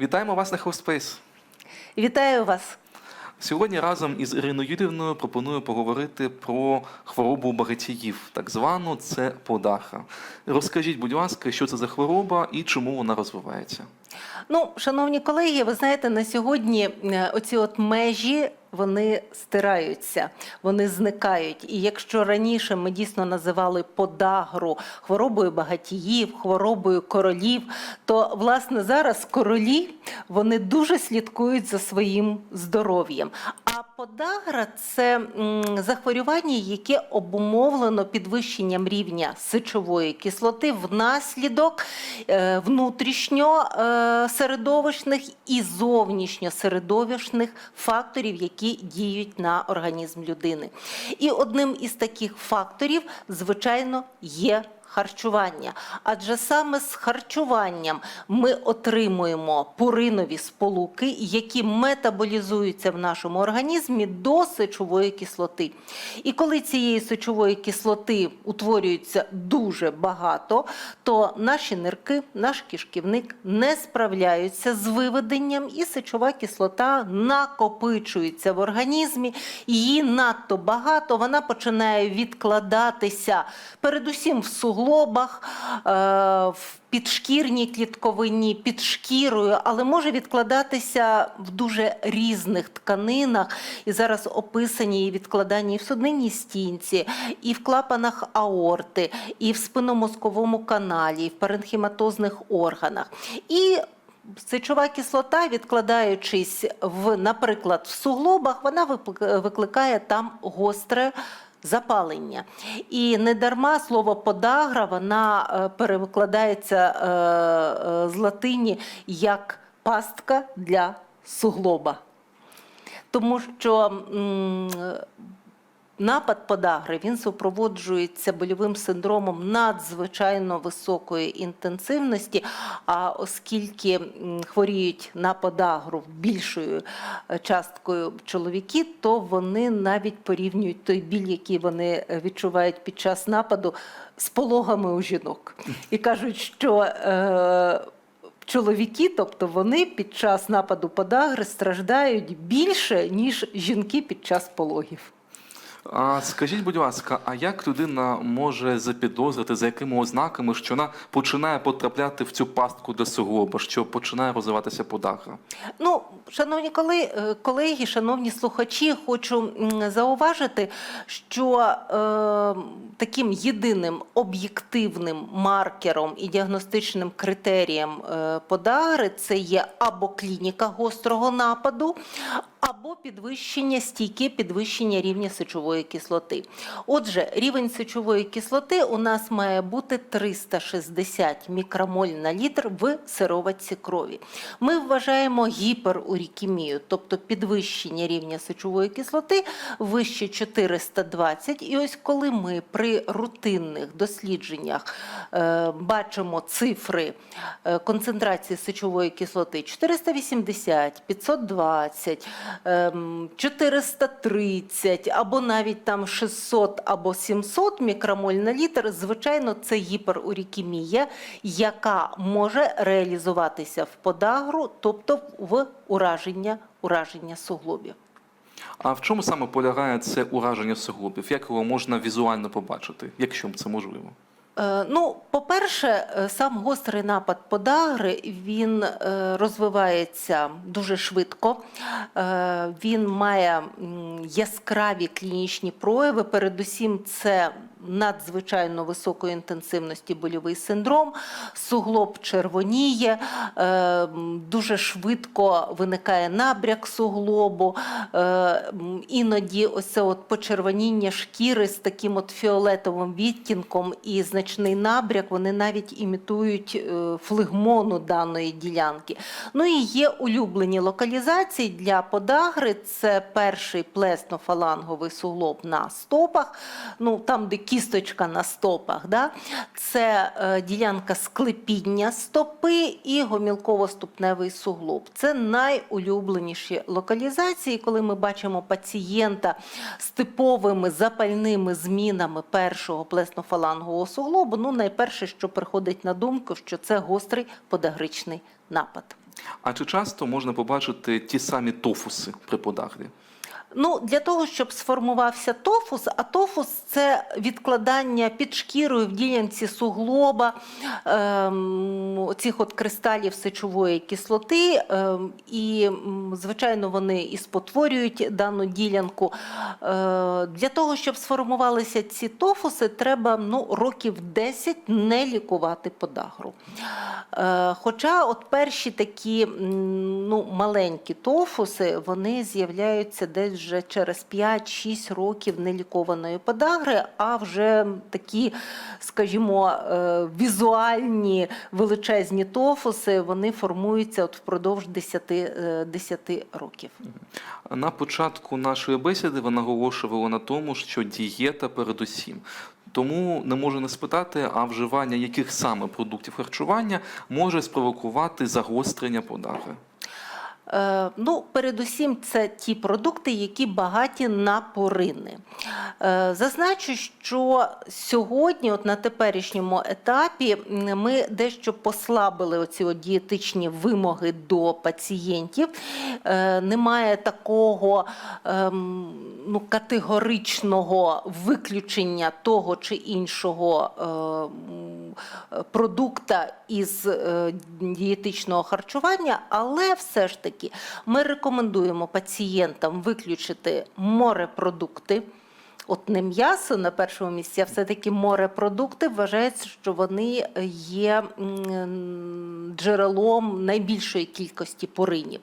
Вітаємо вас на Хостспейс. Вітаю вас. Сьогодні разом із Іриною Юрівною пропоную поговорити про хворобу багатіїв, так звану це подаха. Розкажіть, будь ласка, що це за хвороба і чому вона розвивається? Ну, шановні колеги, ви знаєте, на сьогодні е, оці от межі вони стираються, вони зникають. І якщо раніше ми дійсно називали подагру хворобою багатіїв, хворобою королів, то власне зараз королі вони дуже слідкують за своїм здоров'ям. А подагра це захворювання, яке обумовлено підвищенням рівня сечової кислоти внаслідок е, внутрішньо е, середовищних і зовнішньосередовищних факторів, які діють на організм людини. І одним із таких факторів, звичайно, є харчування. Адже саме з харчуванням ми отримуємо пуринові сполуки, які метаболізуються в нашому організмі до сечової кислоти. І коли цієї сечової кислоти утворюється дуже багато, то наші нирки, наш кишківник не справляються з виведенням, і сечова кислота накопичується в організмі. Її надто багато, вона починає відкладатися передусім в суглобах, е, в підшкірній клітковині, під шкірою, але може відкладатися в дуже різних тканинах. І зараз описані і відкладання і в суднинній стінці, і в клапанах аорти, і в спинномозковому каналі, і в паренхіматозних органах. І Сечова кислота, відкладаючись в, наприклад, в суглобах, вона викликає там гостре запалення. І не дарма слово подагра вона е, перекладається е, е, з латині як пастка для суглоба. Тому що напад подагри він супроводжується больовим синдромом надзвичайно високої інтенсивності. А оскільки хворіють на подагру більшою е, часткою чоловіки, то вони навіть порівнюють той біль, який вони е, відчувають під час нападу, з пологами у жінок. І кажуть, що е, чоловіки, тобто вони під час нападу подагри страждають більше, ніж жінки під час пологів. А скажіть, будь ласка, а як людина може запідозрити, за якими ознаками, що вона починає потрапляти в цю пастку до суглоба, що починає розвиватися подагра? Ну, шановні е, колеги, шановні слухачі, хочу зауважити, що е, таким єдиним об'єктивним маркером і діагностичним критерієм е, подагри це є або клініка гострого нападу, або підвищення стійке підвищення рівня сечової кислоти. Отже, рівень сечової кислоти у нас має бути 360 мікромоль на літр в сироватці крові. Ми вважаємо гіперурікемію, тобто підвищення рівня сечової кислоти вище 420. І ось коли ми при рутинних дослідженнях е, бачимо цифри е, концентрації сечової кислоти 480, 520, ем, 430 або навіть там 600 або 700 мікромоль на літр, звичайно, це гіперурікемія, яка може реалізуватися в подагру, тобто в ураження, ураження суглобів. А в чому саме полягає це ураження суглобів? Як його можна візуально побачити, якщо це можливо? Е, Ну, по-перше, е, сам гострий напад подагри він е, розвивається дуже швидко. Він має яскраві клінічні прояви. Передусім, це надзвичайно високої інтенсивності больовий синдром, суглоб червоніє, е, дуже швидко виникає набряк суглобу. е, Іноді ось це от почервоніння шкіри з таким от фіолетовим відтінком і значний набряк, вони навіть імітують е, флегмону даної ділянки. Ну і є улюблені локалізації для подагри. Це перший плесно-фаланговий суглоб на стопах, ну там, де кісточка на стопах. Да? Це е, ділянка склепіння стопи і гомілково-ступневий суглоб. Це найулюбленіші локалізації, коли ми бачимо пацієнта з типовими запальними змінами першого плесно-фалангового суглобу. Ну, найперше, що приходить на думку, що це гострий подагричний напад. А чи часто можна побачити ті самі тофуси при подагрі? Ну, для того, щоб сформувався тофус, а тофус це відкладання під шкірою в ділянці суглоба ем, цих от кристалів сечової кислоти, ем, і, звичайно, вони і спотворюють дану ділянку. Е, для того, щоб сформувалися ці тофуси, треба ну, років 10 не лікувати подагру. Е, Хоча от перші такі ну, маленькі тофуси, вони з'являються десь вже через 5-6 років нелікованої подагри, а вже такі, скажімо, е, візуальні величезні тофуси, вони формуються от впродовж 10, е, 10 років. На початку нашої бесіди ви наголошували на тому, що дієта передусім. Тому не можу не спитати, а вживання яких саме продуктів харчування може спровокувати загострення подагри. Е, Ну, передусім, це ті продукти, які багаті на порини. Е, Зазначу, що сьогодні, от на теперішньому етапі, ми дещо послабили оці от дієтичні вимоги до пацієнтів. Е, Немає такого ем, ну, категоричного виключення того чи іншого продукта із е, дієтичного харчування, але все ж таки ми рекомендуємо пацієнтам виключити морепродукти. От не м'ясо на першому місці, а все-таки морепродукти вважається, що вони є джерелом найбільшої кількості поринів.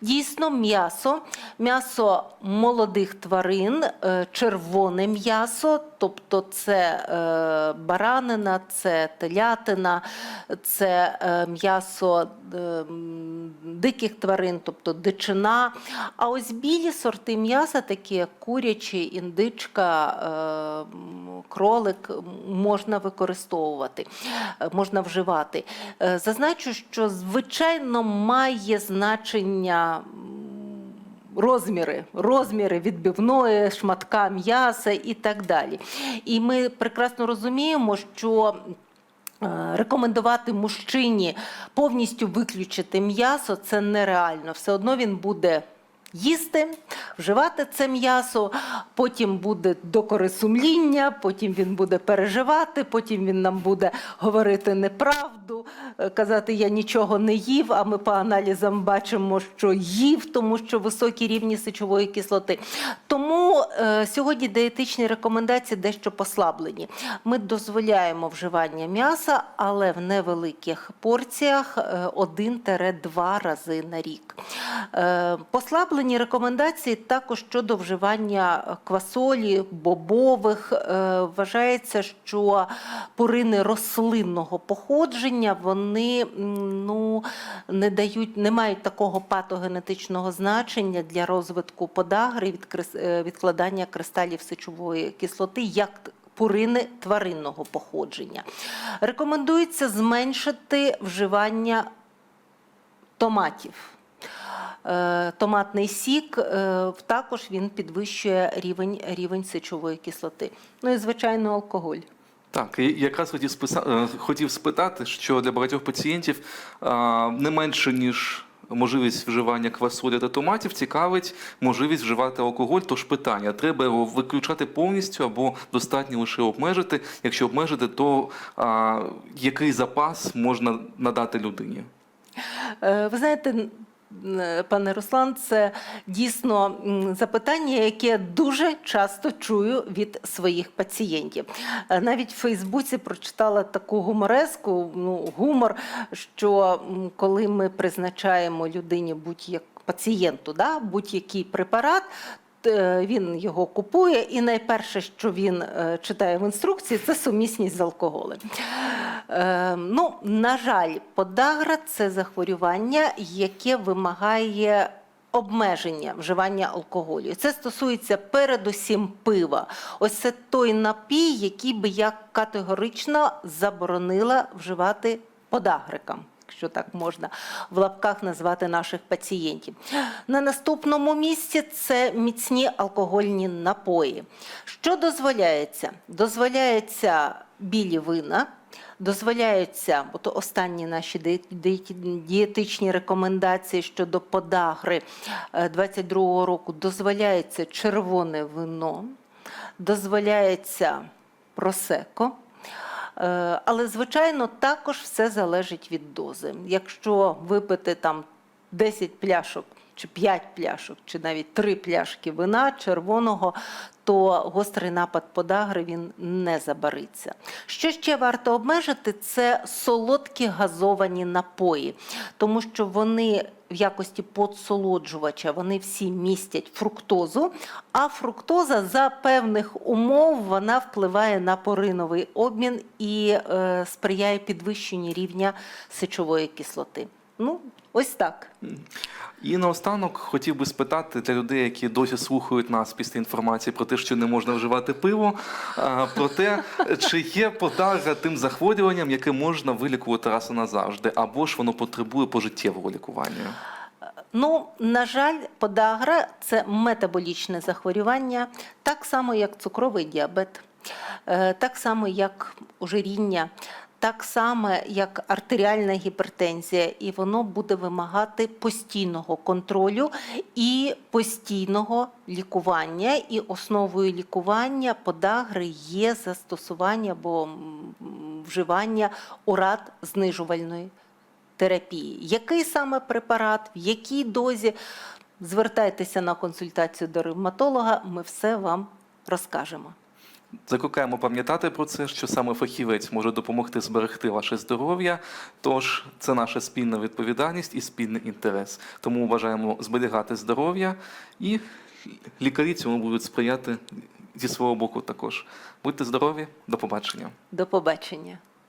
Дійсно, м'ясо, м'ясо молодих тварин, е, червоне м'ясо, тобто це е, баранина, це телятина, це е, м'ясо диких тварин, тобто дичина. А ось білі сорти м'яса, такі як курячі, індичка, е, кролик, можна використовувати, е, можна вживати. Е, Зазначу, що звичайно має значення. Розміри, розміри відбивної, шматка м'яса і так далі. І ми прекрасно розуміємо, що рекомендувати мужчині повністю виключити м'ясо це нереально. Все одно він буде їсти, вживати це м'ясо, потім буде докори сумління, потім він буде переживати, потім він нам буде говорити неправду, е, казати, я нічого не їв, а ми по аналізам бачимо, що їв, тому що високі рівні сечової кислоти. Тому е, сьогодні дієтичні рекомендації дещо послаблені. Ми дозволяємо вживання м'яса, але в невеликих порціях е, 1-2 рази на рік. Е, Послаблені рекомендації також щодо вживання квасолі, бобових. Е, Вважається, що порини рослинного походження вони ну, не дають, не мають такого патогенетичного значення для розвитку подагри е, відкладання кристалів сечової кислоти, як пурини тваринного походження. Рекомендується зменшити вживання томатів. Е, Томатний сік е, також він підвищує рівень, рівень сечової кислоти. Ну і звичайно, алкоголь. Так, і якраз хотів, списа... е, хотів спитати, що для багатьох пацієнтів не менше, ніж можливість вживання квасолі та томатів, цікавить можливість вживати алкоголь. Тож питання, треба його виключати повністю або достатньо лише обмежити. Якщо обмежити, то а, який запас можна надати людині? Ви знаєте, пане Руслан, це дійсно запитання, яке дуже часто чую від своїх пацієнтів. Е, Навіть в Фейсбуці прочитала таку гумореску, ну, гумор, що коли ми призначаємо людині будь-як пацієнту, да, будь-який препарат. Він його купує, і найперше, що він е, читає в інструкції, це сумісність з алкоголем. Е, ну, на жаль, подагра це захворювання, яке вимагає обмеження вживання алкоголю. Це стосується передусім пива. Ось це той напій, який би я категорично заборонила вживати подагрикам. Якщо так можна в лапках назвати наших пацієнтів. На наступному місці це міцні алкогольні напої. Що дозволяється? Дозволяється білі вина, Дозволяються, от останні наші дієтичні рекомендації щодо подагри 22 року дозволяється червоне вино, дозволяється просеко. Е, Але, звичайно, також все залежить від дози. Якщо випити там 10 пляшок, чи 5 пляшок, чи навіть 3 пляшки вина червоного, то гострий напад подагри він не забариться. Що ще варто обмежити, це солодкі газовані напої, тому що вони в якості подсолоджувача вони всі містять фруктозу, а фруктоза за певних умов вона впливає на пориновий обмін і е, сприяє підвищенню рівня сечової кислоти. Ну, ось так. І наостанок хотів би спитати для людей, які досі слухають нас після інформації про те, що не можна вживати пиво, про те, чи є подагра тим захворюванням, яке можна вилікувати раз і назавжди, або ж воно потребує пожиттєвого лікування. Ну, на жаль, подагра це метаболічне захворювання, так само як цукровий діабет, е, так само як ожиріння, так само як артеріальна гіпертензія, і воно буде вимагати постійного контролю і постійного лікування. І основою лікування подагри є застосування або вживання урад знижувальної терапії. Який саме препарат, в якій дозі? Звертайтеся на консультацію до ревматолога, ми все вам розкажемо. Закликаємо пам'ятати про це, що саме фахівець може допомогти зберегти ваше здоров'я. Тож це наша спільна відповідальність і спільний інтерес. Тому бажаємо зберігати здоров'я і лікарі цьому будуть сприяти зі свого боку також. Будьте здорові, до побачення. До побачення.